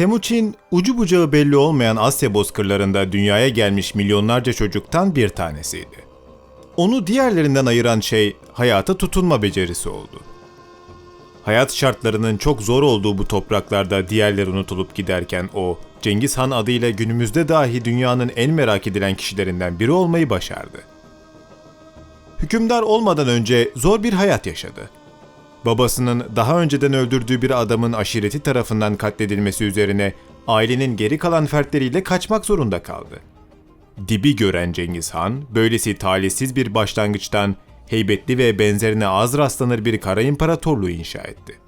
Temuçin, ucu bucağı belli olmayan Asya bozkırlarında dünyaya gelmiş milyonlarca çocuktan bir tanesiydi. Onu diğerlerinden ayıran şey hayata tutunma becerisi oldu. Hayat şartlarının çok zor olduğu bu topraklarda diğerleri unutulup giderken o, Cengiz Han adıyla günümüzde dahi dünyanın en merak edilen kişilerinden biri olmayı başardı. Hükümdar olmadan önce zor bir hayat yaşadı. Babasının daha önceden öldürdüğü bir adamın aşireti tarafından katledilmesi üzerine ailenin geri kalan fertleriyle kaçmak zorunda kaldı. Dibi gören Cengiz Han, böylesi talihsiz bir başlangıçtan heybetli ve benzerine az rastlanır bir kara imparatorluğu inşa etti.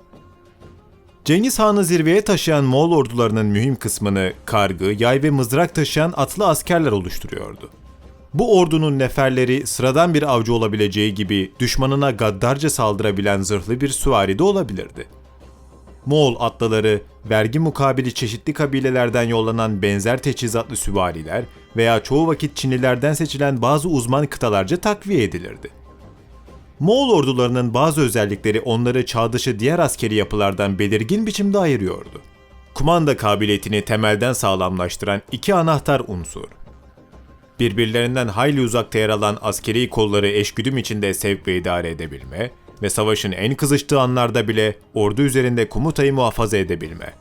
Cengiz Han'ı zirveye taşıyan Moğol ordularının mühim kısmını kargı, yay ve mızrak taşıyan atlı askerler oluşturuyordu. Bu ordunun neferleri sıradan bir avcı olabileceği gibi düşmanına gaddarca saldırabilen zırhlı bir süvari de olabilirdi. Moğol atlıları vergi mukabili çeşitli kabilelerden yollanan benzer teçhizatlı süvariler veya çoğu vakit Çinlilerden seçilen bazı uzman kıtalarca takviye edilirdi. Moğol ordularının bazı özellikleri onları çağdaşı diğer askeri yapılardan belirgin biçimde ayırıyordu. Kumanda kabiliyetini temelden sağlamlaştıran iki anahtar unsur. Birbirlerinden hayli uzakta yer alan askeri kolları eşgüdüm içinde sevk ve idare edebilme ve savaşın en kızıştığı anlarda bile ordu üzerinde komutayı muhafaza edebilme.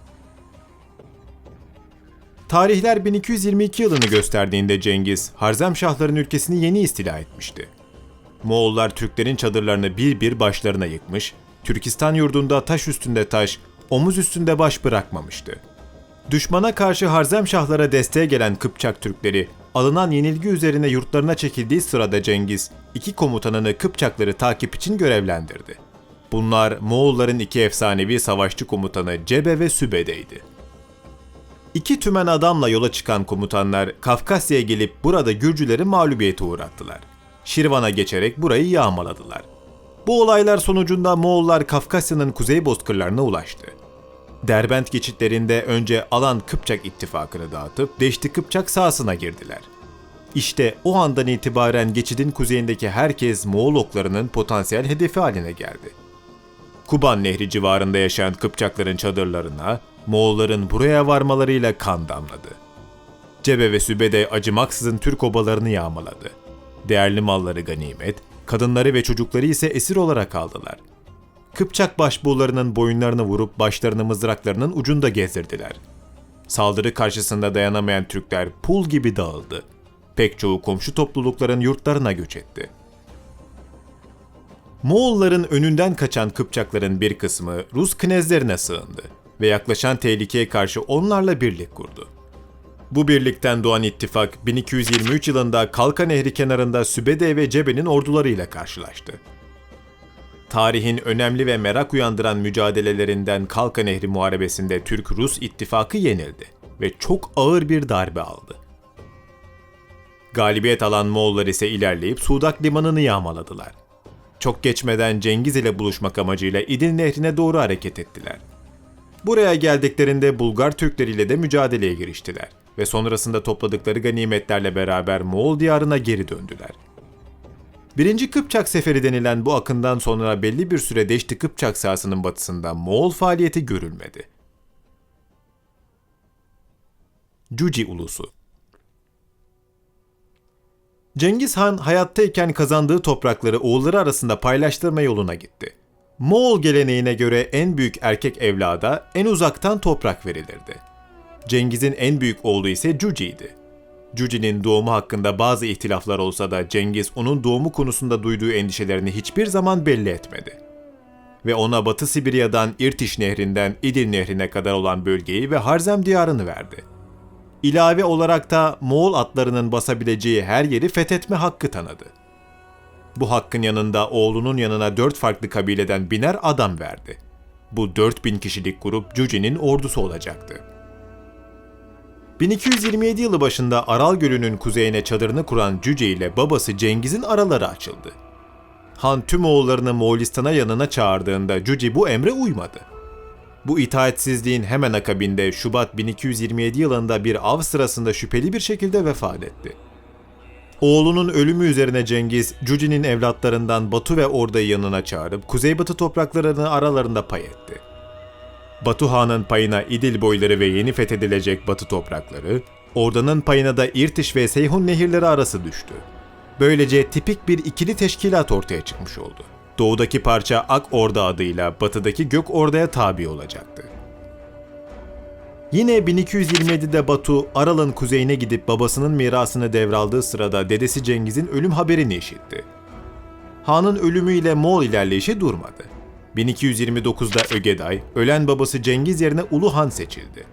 Tarihler 1222 yılını gösterdiğinde Cengiz, Harzemşahların ülkesini yeni istila etmişti. Moğollar Türklerin çadırlarını bir bir başlarına yıkmış, Türkistan yurdunda taş üstünde taş, omuz üstünde baş bırakmamıştı. Düşmana karşı Harzemşahlara desteğe gelen Kıpçak Türkleri, alınan yenilgi üzerine yurtlarına çekildiği sırada Cengiz, iki komutanını Kıpçakları takip için görevlendirdi. Bunlar Moğolların iki efsanevi savaşçı komutanı Cebe ve Sübe'deydi. İki tümen adamla yola çıkan komutanlar Kafkasya'ya gelip burada Gürcüleri mağlubiyete uğrattılar. Şirvan'a geçerek burayı yağmaladılar. Bu olaylar sonucunda Moğollar Kafkasya'nın kuzey bozkırlarına ulaştı. Derbent geçitlerinde önce Alan Kıpçak ittifakını dağıtıp Deşti Kıpçak sahasına girdiler. İşte o andan itibaren geçidin kuzeyindeki herkes Moğol oklarının potansiyel hedefi haline geldi. Kuban Nehri civarında yaşayan Kıpçakların çadırlarına Moğolların buraya varmalarıyla kan damladı. Cebe ve Sübede acımaksızın Türk obalarını yağmaladı. Değerli malları ganimet, kadınları ve çocukları ise esir olarak aldılar. Kıpçak başbuğlarının boyunlarını vurup başlarını mızraklarının ucunda gezdirdiler. Saldırı karşısında dayanamayan Türkler pul gibi dağıldı. Pek çoğu komşu toplulukların yurtlarına göç etti. Moğolların önünden kaçan Kıpçakların bir kısmı Rus knezlerine sığındı ve yaklaşan tehlikeye karşı onlarla birlik kurdu. Bu birlikten doğan ittifak 1223 yılında Kalka Nehri kenarında Sübede ve Cebe'nin ordularıyla karşılaştı. Tarihin önemli ve merak uyandıran mücadelelerinden Kalka Nehri Muharebesi'nde Türk-Rus ittifakı yenildi ve çok ağır bir darbe aldı. Galibiyet alan Moğollar ise ilerleyip Sudak limanını yağmaladılar. Çok geçmeden Cengiz ile buluşmak amacıyla İdil Nehri'ne doğru hareket ettiler. Buraya geldiklerinde Bulgar Türkleriyle de mücadeleye giriştiler ve sonrasında topladıkları ganimetlerle beraber Moğol diyarına geri döndüler. Birinci Kıpçak Seferi denilen bu akından sonra belli bir süre Deşti Kıpçak sahasının batısında Moğol faaliyeti görülmedi. Cuci Ulusu Cengiz Han hayattayken kazandığı toprakları oğulları arasında paylaştırma yoluna gitti. Moğol geleneğine göre en büyük erkek evlada en uzaktan toprak verilirdi. Cengiz'in en büyük oğlu ise Cuci'ydi. Cuci'nin doğumu hakkında bazı ihtilaflar olsa da Cengiz onun doğumu konusunda duyduğu endişelerini hiçbir zaman belli etmedi. Ve ona Batı Sibirya'dan İrtiş Nehri'nden İdil Nehri'ne kadar olan bölgeyi ve Harzem diyarını verdi. İlave olarak da Moğol atlarının basabileceği her yeri fethetme hakkı tanıdı. Bu hakkın yanında oğlunun yanına dört farklı kabileden biner adam verdi. Bu 4000 kişilik grup Cuci'nin ordusu olacaktı. 1227 yılı başında Aral Gölü'nün kuzeyine çadırını kuran Cüce ile babası Cengiz'in araları açıldı. Han tüm oğullarını Moğolistan'a yanına çağırdığında Cüce bu emre uymadı. Bu itaatsizliğin hemen akabinde Şubat 1227 yılında bir av sırasında şüpheli bir şekilde vefat etti. Oğlunun ölümü üzerine Cengiz, Cüce'nin evlatlarından Batu ve Orda'yı yanına çağırıp kuzeybatı topraklarını aralarında pay etti. Batu Han'ın payına İdil boyları ve yeni fethedilecek Batı toprakları, Orda'nın payına da İrtiş ve Seyhun nehirleri arası düştü. Böylece tipik bir ikili teşkilat ortaya çıkmış oldu. Doğudaki parça Ak Orda adıyla batıdaki Gök Orda'ya tabi olacaktı. Yine 1227'de Batu, Aral'ın kuzeyine gidip babasının mirasını devraldığı sırada dedesi Cengiz'in ölüm haberini işitti. Han'ın ölümüyle Moğol ilerleyişi durmadı. 1229'da Ögeday, ölen babası Cengiz yerine Ulu Han seçildi.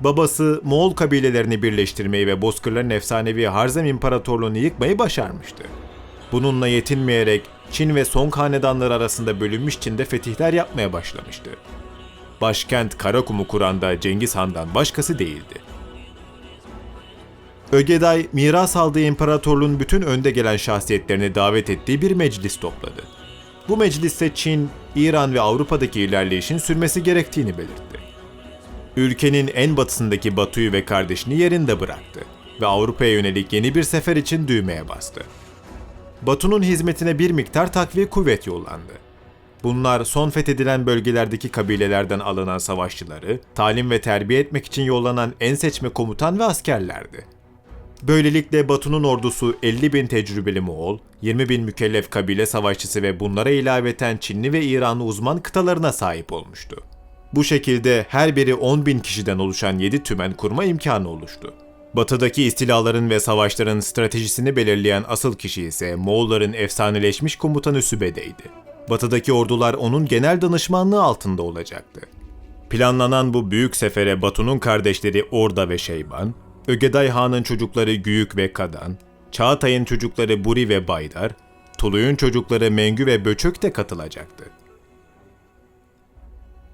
Babası Moğol kabilelerini birleştirmeyi ve Bozkırların efsanevi Harzem İmparatorluğunu yıkmayı başarmıştı. Bununla yetinmeyerek Çin ve Song hanedanları arasında bölünmüş Çin'de fetihler yapmaya başlamıştı. Başkent Karakum'u kuran da Cengiz Han'dan başkası değildi. Ögeday, miras aldığı imparatorluğun bütün önde gelen şahsiyetlerini davet ettiği bir meclis topladı. Bu mecliste Çin, İran ve Avrupa'daki ilerleyişin sürmesi gerektiğini belirtti. Ülkenin en batısındaki Batu'yu ve kardeşini yerinde bıraktı ve Avrupa'ya yönelik yeni bir sefer için düğmeye bastı. Batu'nun hizmetine bir miktar takviye kuvvet yollandı. Bunlar son fethedilen bölgelerdeki kabilelerden alınan savaşçıları, talim ve terbiye etmek için yollanan en seçme komutan ve askerlerdi. Böylelikle Batu'nun ordusu 50 bin tecrübeli Moğol, 20 bin mükellef kabile savaşçısı ve bunlara ilaveten Çinli ve İranlı uzman kıtalarına sahip olmuştu. Bu şekilde her biri 10 bin kişiden oluşan 7 tümen kurma imkanı oluştu. Batıdaki istilaların ve savaşların stratejisini belirleyen asıl kişi ise Moğolların efsaneleşmiş komutanı Sübede'ydi. Batıdaki ordular onun genel danışmanlığı altında olacaktı. Planlanan bu büyük sefere Batu'nun kardeşleri Orda ve Şeyban, Ögeday Han'ın çocukları Güyük ve Kadan, Çağatay'ın çocukları Buri ve Baydar, Tuluy'un çocukları Mengü ve Böçök de katılacaktı.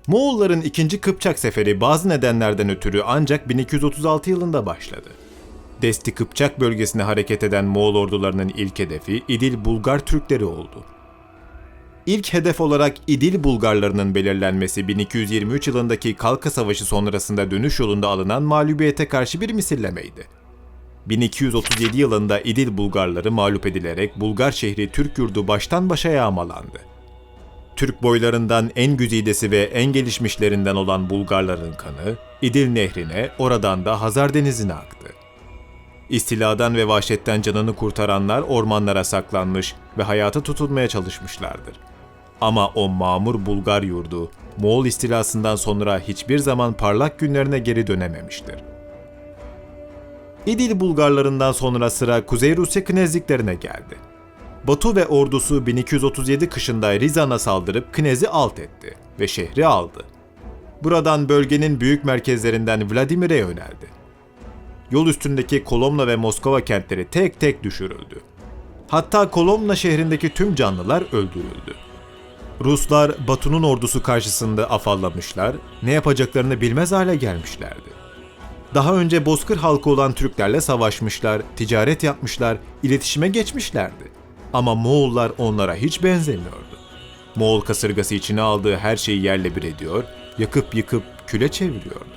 Moğolların ikinci Kıpçak seferi bazı nedenlerden ötürü ancak 1236 yılında başladı. Desti Kıpçak bölgesine hareket eden Moğol ordularının ilk hedefi İdil Bulgar Türkleri oldu. İlk hedef olarak İdil Bulgarlarının belirlenmesi 1223 yılındaki Kalka Savaşı sonrasında dönüş yolunda alınan mağlubiyete karşı bir misillemeydi. 1237 yılında İdil Bulgarları mağlup edilerek Bulgar şehri Türk yurdu baştan başa yağmalandı. Türk boylarından en güzidesi ve en gelişmişlerinden olan Bulgarların kanı, İdil Nehri'ne, oradan da Hazar Denizi'ne aktı. İstiladan ve vahşetten canını kurtaranlar ormanlara saklanmış ve hayata tutunmaya çalışmışlardır. Ama o mamur Bulgar yurdu, Moğol istilasından sonra hiçbir zaman parlak günlerine geri dönememiştir. İdil Bulgarlarından sonra sıra Kuzey Rusya knezliklerine geldi. Batu ve ordusu 1237 kışında Rizan'a saldırıp Knez'i alt etti ve şehri aldı. Buradan bölgenin büyük merkezlerinden Vladimir'e yöneldi. Yol üstündeki Kolomna ve Moskova kentleri tek tek düşürüldü. Hatta Kolomna şehrindeki tüm canlılar öldürüldü. Ruslar Batu'nun ordusu karşısında afallamışlar, ne yapacaklarını bilmez hale gelmişlerdi. Daha önce bozkır halkı olan Türklerle savaşmışlar, ticaret yapmışlar, iletişime geçmişlerdi. Ama Moğollar onlara hiç benzemiyordu. Moğol kasırgası içine aldığı her şeyi yerle bir ediyor, yakıp yıkıp küle çeviriyordu.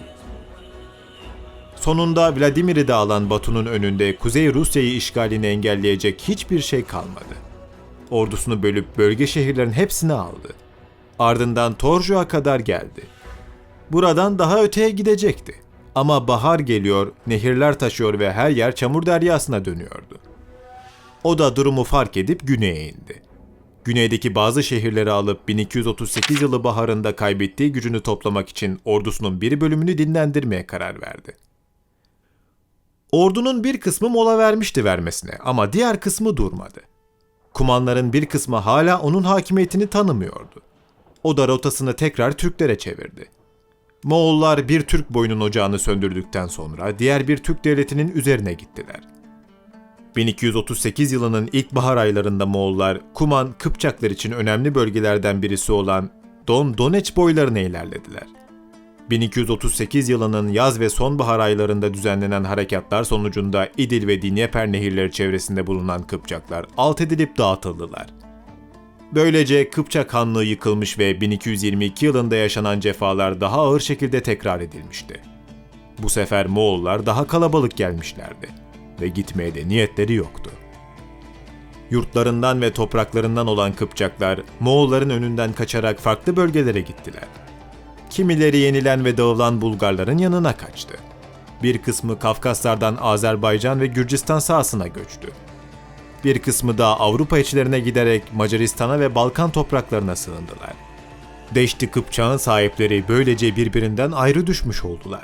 Sonunda Vladimir'i de alan Batu'nun önünde Kuzey Rusya'yı işgalini engelleyecek hiçbir şey kalmadı. Ordusunu bölüp bölge şehirlerin hepsini aldı. Ardından Torjo'a kadar geldi. Buradan daha öteye gidecekti. Ama bahar geliyor, nehirler taşıyor ve her yer çamur deryasına dönüyordu. O da durumu fark edip güneye indi. Güneydeki bazı şehirleri alıp 1238 yılı baharında kaybettiği gücünü toplamak için ordusunun bir bölümünü dinlendirmeye karar verdi. Ordunun bir kısmı mola vermişti vermesine ama diğer kısmı durmadı. Kumanların bir kısmı hala onun hakimiyetini tanımıyordu. O da rotasını tekrar Türklere çevirdi. Moğollar bir Türk boyunun ocağını söndürdükten sonra diğer bir Türk devletinin üzerine gittiler. 1238 yılının ilk bahar aylarında Moğollar, Kuman, Kıpçaklar için önemli bölgelerden birisi olan Don Doneç boylarına ilerlediler. 1238 yılının yaz ve sonbahar aylarında düzenlenen harekatlar sonucunda İdil ve Dinyeper nehirleri çevresinde bulunan Kıpçaklar alt edilip dağıtıldılar. Böylece Kıpçak Hanlığı yıkılmış ve 1222 yılında yaşanan cefalar daha ağır şekilde tekrar edilmişti. Bu sefer Moğollar daha kalabalık gelmişlerdi ve gitmeye de niyetleri yoktu. Yurtlarından ve topraklarından olan Kıpçaklar Moğolların önünden kaçarak farklı bölgelere gittiler. Kimileri yenilen ve dağılan Bulgarların yanına kaçtı. Bir kısmı Kafkaslardan Azerbaycan ve Gürcistan sahasına göçtü. Bir kısmı da Avrupa içlerine giderek Macaristan'a ve Balkan topraklarına sığındılar. Deşti Kıpçak'ın sahipleri böylece birbirinden ayrı düşmüş oldular.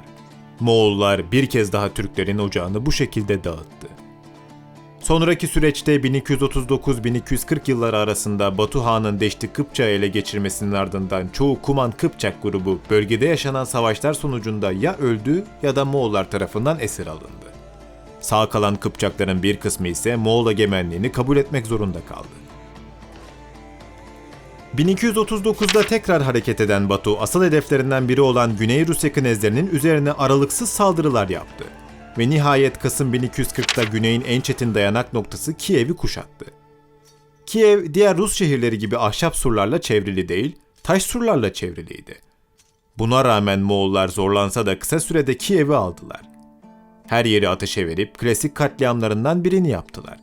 Moğollar bir kez daha Türklerin ocağını bu şekilde dağıttı. Sonraki süreçte 1239-1240 yılları arasında Batu Han'ın Deşti Kıpçak'ı ele geçirmesinin ardından çoğu Kuman Kıpçak grubu bölgede yaşanan savaşlar sonucunda ya öldü ya da Moğollar tarafından esir alındı. Sağ kalan Kıpçakların bir kısmı ise Moğol egemenliğini kabul etmek zorunda kaldı. 1239'da tekrar hareket eden Batu, asıl hedeflerinden biri olan Güney Rusya knezlerinin üzerine aralıksız saldırılar yaptı. Ve nihayet Kasım 1240'da Güney'in en çetin dayanak noktası Kiev'i kuşattı. Kiev, diğer Rus şehirleri gibi ahşap surlarla çevrili değil, taş surlarla çevriliydi. Buna rağmen Moğollar zorlansa da kısa sürede Kiev'i aldılar. Her yeri ateşe verip klasik katliamlarından birini yaptılar.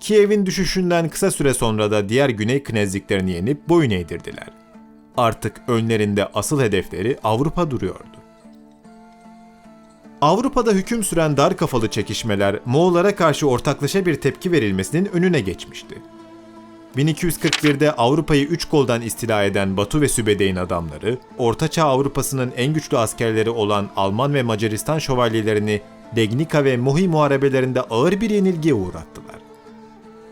Kiev'in düşüşünden kısa süre sonra da diğer güney knezliklerini yenip boyun eğdirdiler. Artık önlerinde asıl hedefleri Avrupa duruyordu. Avrupa'da hüküm süren dar kafalı çekişmeler Moğollara karşı ortaklaşa bir tepki verilmesinin önüne geçmişti. 1241'de Avrupa'yı üç koldan istila eden Batu ve Sübedey'in adamları, Ortaçağ Avrupa'sının en güçlü askerleri olan Alman ve Macaristan şövalyelerini Degnica ve Mohi muharebelerinde ağır bir yenilgiye uğrattılar.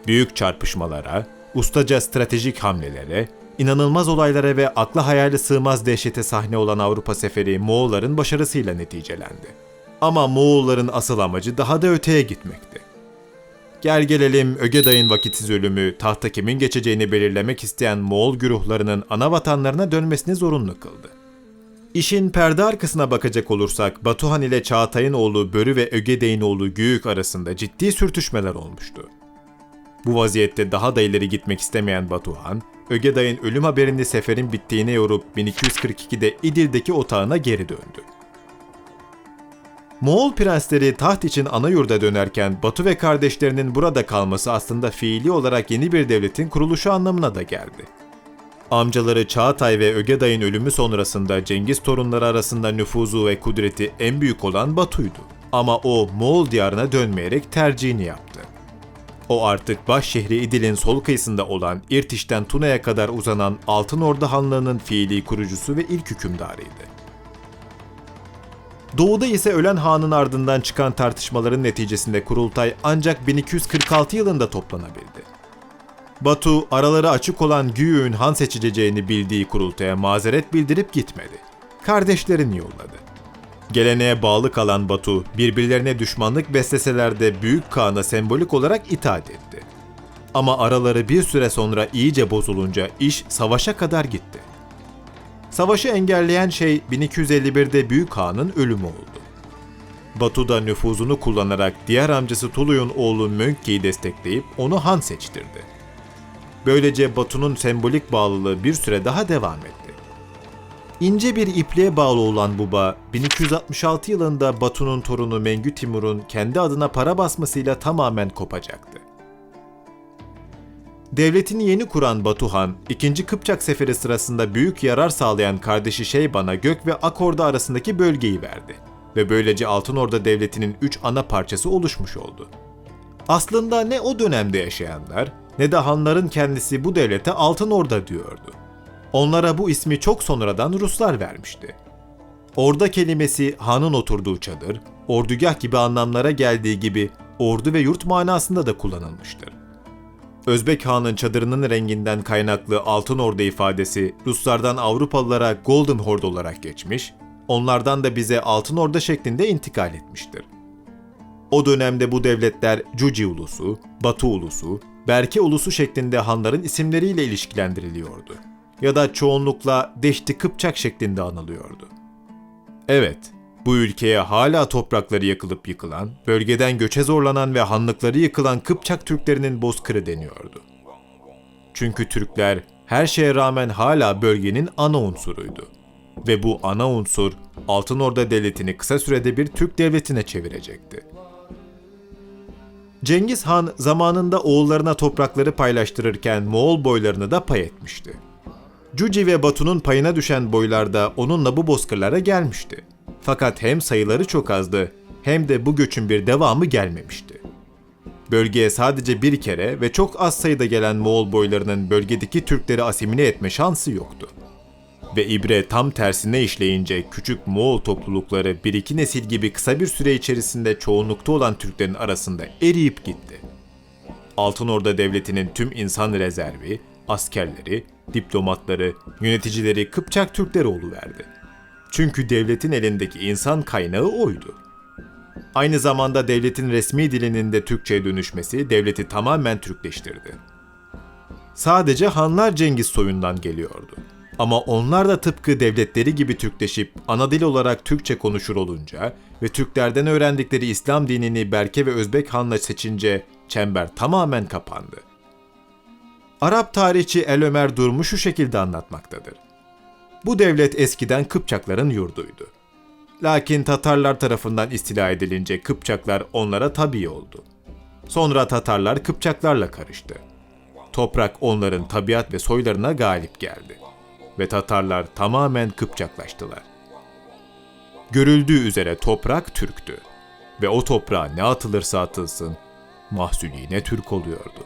Büyük çarpışmalara, ustaca stratejik hamlelere, inanılmaz olaylara ve akla hayale sığmaz dehşete sahne olan Avrupa seferi Moğolların başarısıyla neticelendi. Ama Moğolların asıl amacı daha da öteye gitmekti. Gel gelelim Ögeday'ın vakitsiz ölümü, tahta kimin geçeceğini belirlemek isteyen Moğol güruhlarının ana vatanlarına dönmesini zorunlu kıldı. İşin perde arkasına bakacak olursak Batuhan ile Çağatay'ın oğlu Börü ve Ögedey'in oğlu Güyük arasında ciddi sürtüşmeler olmuştu. Bu vaziyette daha da ileri gitmek istemeyen Batuhan, Ögeday'ın ölüm haberini seferin bittiğine yorup 1242'de İdil'deki otağına geri döndü. Moğol prensleri taht için ana yurda dönerken Batu ve kardeşlerinin burada kalması aslında fiili olarak yeni bir devletin kuruluşu anlamına da geldi. Amcaları Çağatay ve Ögeday'ın ölümü sonrasında Cengiz torunları arasında nüfuzu ve kudreti en büyük olan Batu'ydu. Ama o Moğol diyarına dönmeyerek tercihini yaptı. O artık baş şehri İdil'in sol kıyısında olan İrtiş'ten Tuna'ya kadar uzanan Altın Ordu Hanlığı'nın fiili kurucusu ve ilk hükümdarıydı. Doğuda ise ölen hanın ardından çıkan tartışmaların neticesinde kurultay ancak 1246 yılında toplanabildi. Batu, araları açık olan Güyük'ün han seçileceğini bildiği kurultaya mazeret bildirip gitmedi. Kardeşlerini yolladı. Geleneğe bağlı kalan Batu, birbirlerine düşmanlık besleseler de Büyük Kağan'a sembolik olarak itaat etti. Ama araları bir süre sonra iyice bozulunca iş savaşa kadar gitti. Savaşı engelleyen şey 1251'de Büyük Kağan'ın ölümü oldu. Batu da nüfuzunu kullanarak diğer amcası Tuluy'un oğlu Mönkke'yi destekleyip onu han seçtirdi. Böylece Batu'nun sembolik bağlılığı bir süre daha devam etti. İnce bir ipliğe bağlı olan bu bağ, 1266 yılında Batu'nun torunu Mengü Timur'un kendi adına para basmasıyla tamamen kopacaktı. Devletini yeni kuran Batuhan, 2. Kıpçak Seferi sırasında büyük yarar sağlayan kardeşi Şeyban'a Gök ve Akorda arasındaki bölgeyi verdi ve böylece Altın Orda Devleti'nin üç ana parçası oluşmuş oldu. Aslında ne o dönemde yaşayanlar ne de hanların kendisi bu devlete Altın Orda diyordu. Onlara bu ismi çok sonradan Ruslar vermişti. Orda kelimesi hanın oturduğu çadır, ordugah gibi anlamlara geldiği gibi ordu ve yurt manasında da kullanılmıştır. Özbek Han'ın çadırının renginden kaynaklı Altın Orda ifadesi Ruslardan Avrupalılara Golden Horde olarak geçmiş, onlardan da bize Altın Orda şeklinde intikal etmiştir. O dönemde bu devletler Cuci ulusu, Batu ulusu, Berke ulusu şeklinde hanların isimleriyle ilişkilendiriliyordu. Ya da çoğunlukla Deşti Kıpçak şeklinde anılıyordu. Evet, bu ülkeye hala toprakları yakılıp yıkılan, bölgeden göçe zorlanan ve hanlıkları yıkılan Kıpçak Türklerinin bozkırı deniyordu. Çünkü Türkler her şeye rağmen hala bölgenin ana unsuruydu. Ve bu ana unsur Altın Orda Devleti'ni kısa sürede bir Türk devletine çevirecekti. Cengiz Han zamanında oğullarına toprakları paylaştırırken Moğol boylarını da pay etmişti. Cuci ve Batu'nun payına düşen boylar da onunla bu bozkırlara gelmişti. Fakat hem sayıları çok azdı hem de bu göçün bir devamı gelmemişti. Bölgeye sadece bir kere ve çok az sayıda gelen Moğol boylarının bölgedeki Türkleri asimile etme şansı yoktu. Ve ibre tam tersine işleyince küçük Moğol toplulukları bir iki nesil gibi kısa bir süre içerisinde çoğunlukta olan Türklerin arasında eriyip gitti. Altınorda Devleti'nin tüm insan rezervi, askerleri, diplomatları, yöneticileri Kıpçak Türkler verdi. Çünkü devletin elindeki insan kaynağı oydu. Aynı zamanda devletin resmi dilinin de Türkçe'ye dönüşmesi devleti tamamen Türkleştirdi. Sadece Hanlar Cengiz soyundan geliyordu. Ama onlar da tıpkı devletleri gibi Türkleşip ana dil olarak Türkçe konuşur olunca ve Türklerden öğrendikleri İslam dinini Berke ve Özbek Han'la seçince çember tamamen kapandı. Arap tarihçi El Ömer Durmuş şu şekilde anlatmaktadır. Bu devlet eskiden Kıpçakların yurduydu. Lakin Tatarlar tarafından istila edilince Kıpçaklar onlara tabi oldu. Sonra Tatarlar Kıpçaklarla karıştı. Toprak onların tabiat ve soylarına galip geldi. Ve Tatarlar tamamen Kıpçaklaştılar. Görüldüğü üzere toprak Türktü. Ve o toprağa ne atılırsa atılsın mahsulü yine Türk oluyordu.